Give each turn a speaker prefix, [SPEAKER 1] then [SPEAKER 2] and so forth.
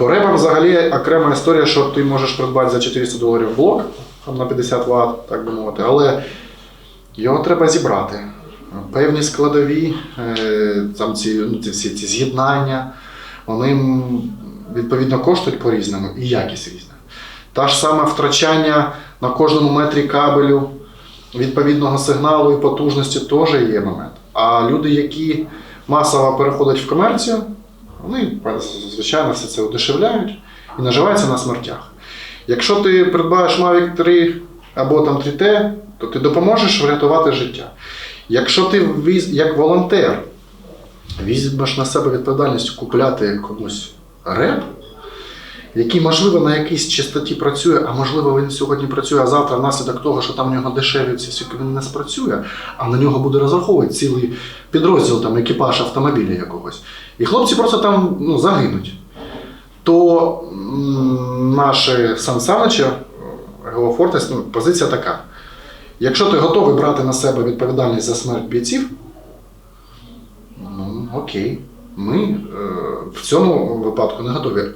[SPEAKER 1] По ребам взагалі окрема історія, що ти можеш придбати за 400 доларів блок там, на 50 Вт, так би мовити, але його треба зібрати. Певні складові, е, там ці, ну, ці всі ці з'єднання, вони відповідно коштують по-різному і якість різна. Та ж саме втрачання на кожному метрі кабелю відповідного сигналу і потужності теж є момент. А люди, які масово переходять в комерцію, вони звичайно все це удешевляють і наживаються на смертях. Якщо ти придбаєш Mavic 3 або там 3T, то ти допоможеш врятувати життя. Якщо ти як волонтер візьмеш на себе відповідальність купляти комусь реп, який, можливо, на якійсь частоті працює, а можливо, він сьогодні працює, а завтра внаслідок того, що там в нього дешеві ці всі, він не спрацює, а на нього буде розраховувати цілий підрозділ, там, екіпаж автомобіля якогось. І хлопці просто там ну, загинуть. То м, наше Сан Санича, Геофортес, ну, позиція така. Якщо ти готовий брати на себе відповідальність за смерть бійців, ну окей. Ми е, в цьому випадку не готові.